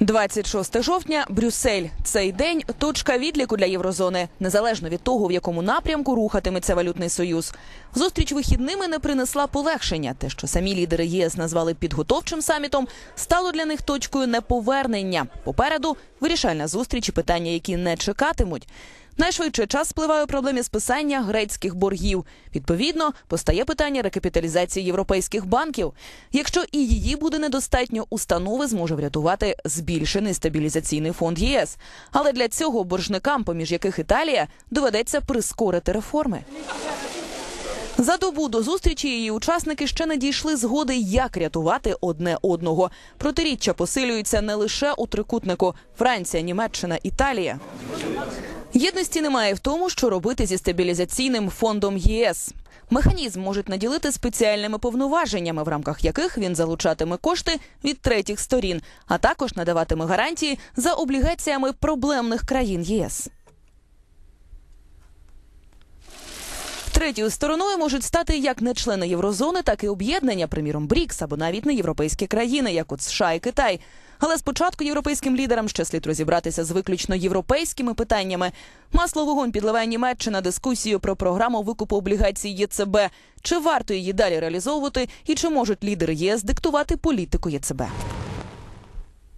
26 жовтня, Брюссель. Цей день точка відліку для єврозони, незалежно від того, в якому напрямку рухатиметься валютний союз. Зустріч вихідними не принесла полегшення. Те, що самі лідери ЄС назвали підготовчим самітом, стало для них точкою неповернення. Попереду вирішальна зустріч і питання, які не чекатимуть. Найшвидше час спливає у проблемі списання грецьких боргів. Відповідно, постає питання рекапіталізації європейських банків. Якщо і її буде недостатньо, установи зможе врятувати збільшений стабілізаційний фонд ЄС. Але для цього боржникам, поміж яких Італія, доведеться прискорити реформи. За добу до зустрічі її учасники ще не дійшли згоди, як рятувати одне одного. Протиріччя посилюються не лише у трикутнику Франція, Німеччина, Італія. Єдності немає в тому, що робити зі стабілізаційним фондом ЄС. Механізм можуть наділити спеціальними повноваженнями, в рамках яких він залучатиме кошти від третіх сторін, а також надаватиме гарантії за облігаціями проблемних країн ЄС. Третьою стороною можуть стати як не члени єврозони, так і об'єднання, приміром БРІКС або навіть не європейські країни, як от США і Китай. Але спочатку європейським лідерам ще слід розібратися з виключно європейськими питаннями. Масло вогонь підливає Німеччина дискусію про програму викупу облігацій ЄЦБ. Чи варто її далі реалізовувати, і чи можуть лідери ЄС диктувати політику ЄЦБ?